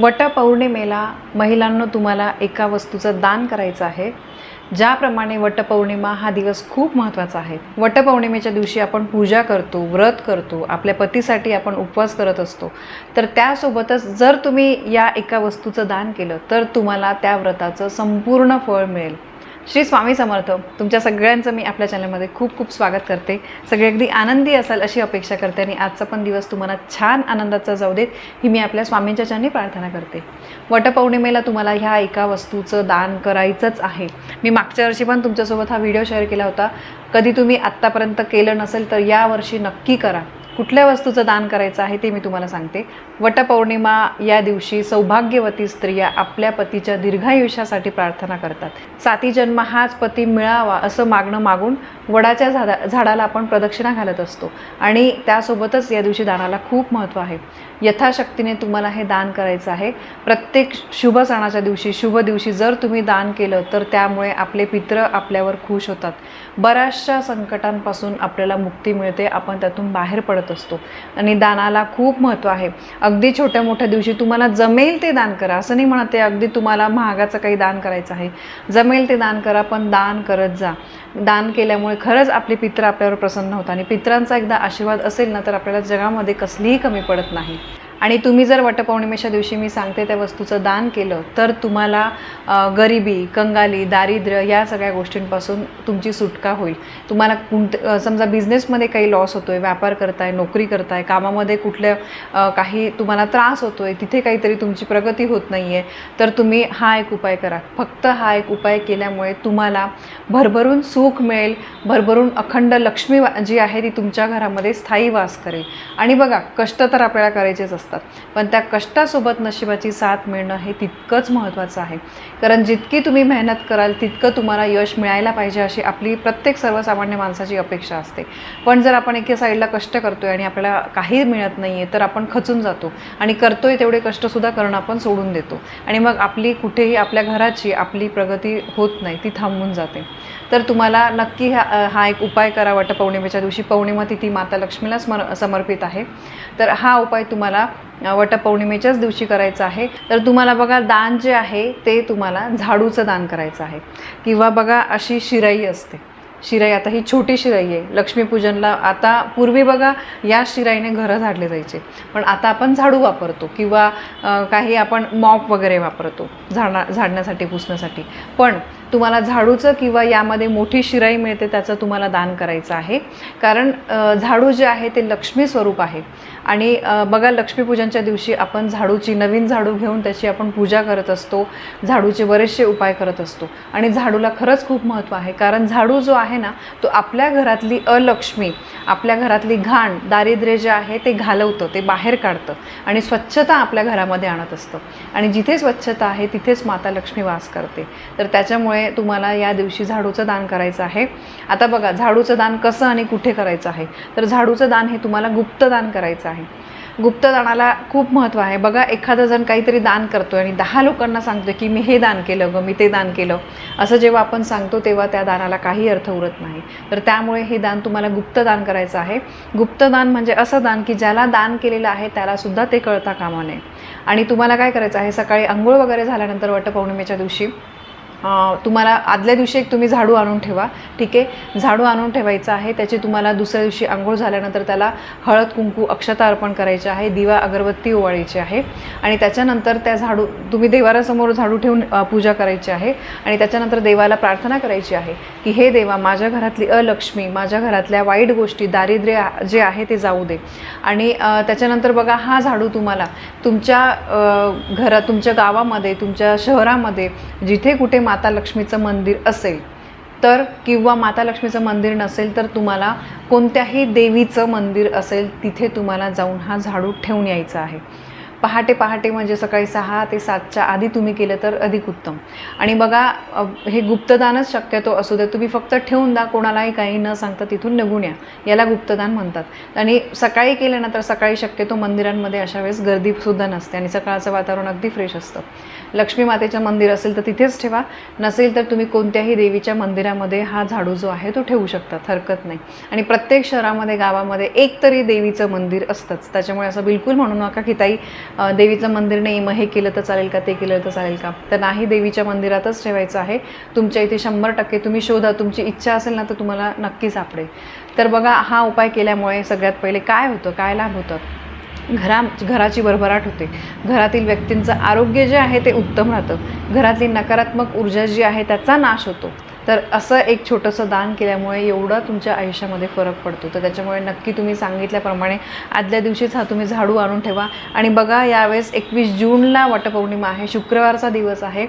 वटपौर्णिमेला महिलांनो तुम्हाला एका वस्तूचं दान करायचं आहे. ज्याप्रमाणे वटपौर्णिमा हा दिवस खूप महत्त्वाचा आहे. वटपौर्णिमेच्या दिवशी आपण पूजा करतो व्रत करतो आपल्या पतीसाठी आपण उपवास करत असतो. तर त्यासोबतच जर तुम्ही या एका वस्तूचं दान केलं तर तुम्हाला त्या व्रताचं संपूर्ण फळ मिळेल. श्री स्वामी समर्थ तुमच्या सगळ्यांचं मी आपल्या चॅनलमध्ये खूप खूप स्वागत करते. सगळे अगदी आनंदी असाल अशी अपेक्षा करते आणि आजचा पण दिवस तुम्हाला छान आनंदाचा जाऊ देत ही मी आपल्या स्वामींच्या चरणी प्रार्थना करते. वटपौर्णिमेला तुम्हाला ह्या एका वस्तूचं दान करायचंच आहे. मी मागच्या वर्षी पण तुमच्यासोबत हा व्हिडिओ शेअर केला होता. कधी तुम्ही आत्तापर्यंत केलं नसेल तर यावर्षी नक्की करा. कुठल्या वस्तूचं दान करायचं आहे ते मी तुम्हाला सांगते. वटपौर्णिमा या दिवशी सौभाग्यवती स्त्रिया आपल्या पतीच्या दीर्घायुष्यासाठी प्रार्थना करतात. साती जन्म हाच पती मिळावा असं मागणं मागून वडाच्या झाडा झाडाला आपण प्रदक्षिणा घालत असतो. आणि त्यासोबतच या दिवशी दानाला खूप महत्त्व आहे. यथाशक्तीने तुम्हाला हे दान करायचं आहे. प्रत्येक शुभ सणाच्या दिवशी शुभ दिवशी जर तुम्ही दान केलं तर त्यामुळे आपले पित्र आपल्यावर खुश होतात. बऱ्याचशा संकटांपासून आपल्याला मुक्ती मिळते. आपण त्यातून बाहेर पडत असतो. आणि दानाला खूप महत्त्व आहे. अगदी छोट्या मोठ्या दिवशी तुम्हाला जमेल ते दान करा. असं नाही म्हणत आहे अगदी तुम्हाला महागाचं काही दान करायचं आहे. जमेल ते दान करा पण दान करत जा. दान केल्यामुळे खरंच आपले पित्र आपल्यावर प्रसन्न होतात. आणि पित्रांचा एकदा आशीर्वाद असेल ना तर आपल्याला जगामध्ये कसलीही कमी पडत नाही. आणि तुम्ही जर वटपौर्णिमेच्या दिवशी मी सांगते त्या वस्तूचं दान केलं तर तुम्हाला गरिबी कंगाली दारिद्र्य या सगळ्या गोष्टींपासून तुमची सुटका होईल. तुम्हाला कोणत समजा बिझनेसमध्ये काही लॉस होतो आहे व्यापार करताय नोकरी करताय कामामध्ये कुठल्या काही तुम्हाला त्रास होतो आहे तिथे काहीतरी तुमची प्रगती होत नाही आहे तर तुम्ही हा एक उपाय करा. फक्त हा एक उपाय केल्यामुळे तुम्हाला भरभरून सुख मिळेल भरभरून अखंड लक्ष्मी वा- जी आहे ती तुमच्या घरामध्ये स्थायी वास करेल. आणि बघा कष्ट तर आपल्याला करायचेच असतात. असतात. पण त्या कष्टासोबत नशिबाची साथ मिळणं हे तितकंच महत्त्वाचं आहे. कारण जितकी तुम्ही मेहनत कराल तितकं तुम्हाला यश मिळायला पाहिजे अशी आपली प्रत्येक सर्वसामान्य माणसाची अपेक्षा असते. पण जर आपण एके साईडला कष्ट करतो आहे आणि आपल्याला काही मिळत नाही आहे तर आपण खचून जातो. आणि करतोय तेवढे कष्टसुद्धा करणं आपण सोडून देतो. आणि मग आपली कुठेही आपल्या घराची आपली प्रगती होत नाही ती थांबून जाते. तर तुम्हाला नक्की हा हा एक उपाय करा. पौर्णिमेच्या दिवशी पौर्णिमा तिथी माता लक्ष्मीला स्मर समर्पित आहे. तर हा उपाय तुम्हाला वटपौर्णिमेच्याच दिवशी करायचं आहे. तर तुम्हाला बघा दान जे आहे ते तुम्हाला झाडूचं दान करायचं आहे. किंवा बघा अशी शिराई असते. शिराई आता ही छोटी शिराई आहे. लक्ष्मीपूजनला आता पूर्वी बघा या शिराईने घरं झाडले जायचे. पण आता आपण झाडू वापरतो किंवा काही आपण मॉप वगैरे वापरतो झाडा झाडण्यासाठी पुसण्यासाठी. पण तुम्हाला झाडूचं किंवा यामध्ये मोठी शिराई मिळते त्याचं तुम्हाला दान करायचं आहे. कारण झाडू जे आहे ते लक्ष्मी स्वरूप आहे. आणि बघा लक्ष्मीपूजनच्या दिवशी आपण झाडूची नवीन झाडू घेऊन त्याची आपण पूजा करत असतो झाडूचे बरेचसे उपाय करत असतो. आणि झाडूला खरंच खूप महत्त्व आहे. कारण झाडू जो आहे ना तो आपल्या घरातली अलक्ष्मी आपल्या घरातली घाण दारिद्र्य जे आहे ते घालवतं ते बाहेर काढतं आणि स्वच्छता आपल्या घरामध्ये आणत असतं. आणि जिथे स्वच्छता आहे तिथेच माता लक्ष्मी वास करते. तर त्याच्यामुळे तुम्हाला या दिवशी झाडूचं दान करायचं आहे. आता बघा झाडूचं दान कसं आणि कुठे करायचं आहे? तर झाडूचं दान हे तुम्हाला गुप्तदान करायचं आहे. गुप्तदानाला खूप महत्त्व आहे. बघा एखादा जण काहीतरी दान करतोय आणि दहा लोकांना सांगतोय की मी हे दान केलं ग मी ते दान केलं. असं जेव्हा आपण सांगतो तेव्हा त्या दानाला काही अर्थ उरत नाही. तर त्यामुळे हे दान तुम्हाला गुप्तदान करायचं आहे. गुप्तदान म्हणजे असं दान की ज्याला दान केलेलं आहे त्यालासुद्धा ते कळता कामा नये. आणि तुम्हाला काय करायचं आहे? सकाळी आंघोळ वगैरे झाल्यानंतर वटपौर्णिमेच्या दिवशी तुम्हाला आदल्या दिवशी एक तुम्ही झाडू आणून ठेवा. ठीक आहे? झाडू आणून ठेवायचं आहे. त्याची तुम्हाला दुसऱ्या दिवशी आंघोळ झाल्यानंतर त्याला हळद कुंकू अक्षता अर्पण करायची आहे. दिवा अगरबत्ती ओवाळायची आहे. आणि त्याच्यानंतर त्या झाडू तुम्ही देवारासमोर झाडू ठेवून पूजा करायची आहे. आणि त्याच्यानंतर देवाला प्रार्थना करायची आहे की हे देवा माझ्या घरातली अलक्ष्मी माझ्या घरातल्या वाईट गोष्टी दारिद्र्य जे आहे ते जाऊ दे. आणि त्याच्यानंतर बघा हा झाडू तुम्हाला तुमच्या घरात तुमच्या गावामध्ये तुमच्या शहरामध्ये जिथे कुठे माता लक्ष्मीचं मंदिर असेल. तर किंवा माता लक्ष्मीचं मंदिर नसेल तर तुम्हाला कोणत्याही देवीचं मंदिर असेल तिथे तुम्हाला जाऊन हा झाडू ठेवून यायचा आहे. पहाटे पहाटे म्हणजे सकाळी सहा ते सातच्या आधी तुम्ही केलं तर अधिक उत्तम. आणि बघा हे गुप्तदानच शक्यतो असू दे तुम्ही फक्त ठेवून द्या कोणालाही काही न सांगता तिथून निघून या. याला गुप्तदान म्हणतात. आणि सकाळी केलं ना तर सकाळी शक्यतो मंदिरांमध्ये अशा वेळेस गर्दीसुद्धा नसते आणि सकाळचं वातावरण अगदी फ्रेश असतं. लक्ष्मी मातेचं मंदिर असेल तर तिथेच ठेवा. नसेल तर तुम्ही कोणत्याही देवीच्या मंदिरामध्ये हा झाडू जो आहे तो ठेवू शकतात हरकत नाही. आणि प्रत्येक शहरामध्ये गावामध्ये एक तरी देवीचं मंदिर असतंच. त्याच्यामुळे असं बिलकुल म्हणू नका की ताई देवीचं मंदिर नाही मग हे केलं तर चालेल का ते केलं तर चालेल का? तर नाही देवीच्या मंदिरातच ठेवायचं आहे. तुमच्या इथे शंभर टक्के तुम्ही शोधा तुमची इच्छा असेल ना तर तुम्हाला नक्की सापडेल. तर बघा हा उपाय केल्यामुळे सगळ्यात पहिले काय होतं काय लाभ होतं घरा घराची भरभराट होते. घरातील व्यक्तींचं आरोग्य जे आहे ते उत्तम राहतं. घरातली नकारात्मक ऊर्जा जी आहे त्याचा नाश होतो. तर असं एक छोटंसं दान केल्यामुळे एवढा तुमच्या आयुष्यामध्ये फरक पडतो. तर त्याच्यामुळे नक्की तुम्ही सांगितल्याप्रमाणे आदल्या दिवशीच हा तुम्ही झाडू आणून ठेवा. आणि बघा यावेळेस एकवीस जूनला वटपौर्णिमा आहे. शुक्रवारचा दिवस आहे.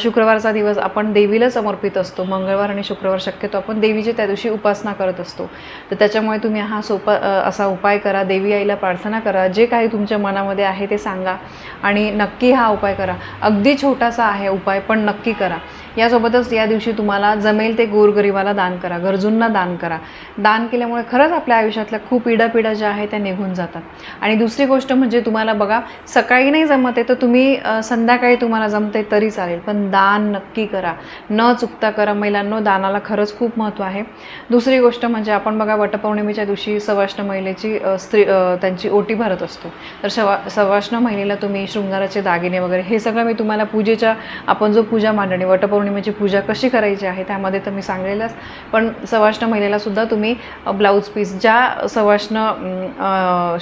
शुक्रवारचा दिवस आपण देवीला समर्पित असतो. मंगळवार आणि शुक्रवार शक्यतो आपण देवीची त्या दिवशी उपासना करत असतो. तर त्याच्यामुळे तुम्ही हा सोपा असा उपाय करा. देवी आईला प्रार्थना करा. जे काही तुमच्या मनामध्ये आहे ते सांगा. आणि नक्की हा उपाय करा. अगदी छोटासा आहे उपाय पण नक्की करा. यासोबतच या दिवशी तुम्हाला जमेल ते गोरगरिबाला दान करा गरजूंना दान करा. दान केल्यामुळे खरंच आपल्या आयुष्यातल्या खूप इडापिडा ज्या आहेत त्या निघून जातात. आणि दुसरी गोष्ट म्हणजे तुम्हाला बघा सकाळी नाही जमत आहे तर तुम्ही संध्याकाळी तुम्हाला जमते तरी चालेल पण दान नक्की करा. न चुकता करा. महिलांनो दानाला खरंच खूप महत्त्व आहे. दुसरी गोष्ट म्हणजे आपण बघा वटपौर्णिमेच्या दिवशी सवाष्ण महिलेची स्त्री त्यांची ओटी भरत असतो. तर शवा सवाष्ण महिलेला तुम्ही शृंगाराचे दागिने वगैरे हे सगळं मी तुम्हाला पूजेच्या आपण जो पूजा मांडणी पौर्णिमेची पूजा कशी करायची आहे त्यामध्ये तर मी सांगलेलंच. पण सवाष्ण महिलेलासुद्धा तुम्ही ब्लाऊज पीस ज्या सवाष्ण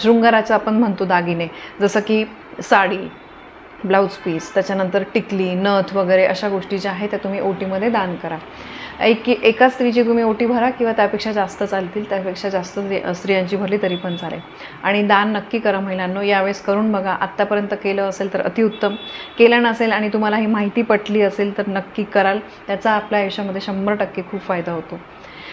शृंगाराचं आपण म्हणतो दागिने जसं की साडी ब्लाऊज पीस त्याच्यानंतर टिकली नथ वगैरे अशा गोष्टी ज्या आहेत त्या तुम्ही ओटीमध्ये दान करा. एक की एका स्त्रीची तुम्ही ओटी भरा किंवा त्यापेक्षा जास्त चालतील त्यापेक्षा जास्त स्त्री- स्त्रियांची भरली तरी पण चालेल. आणि दान नक्की करा महिलांनो यावेळेस करून बघा आत्तापर्यंत केलं असेल तर अतिउत्तम. केलं नसेल आणि तुम्हाला ही माहिती पटली असेल तर नक्की कराल. त्याचा आपल्या आयुष्यामध्ये शंभर टक्के खूप फायदा होतो.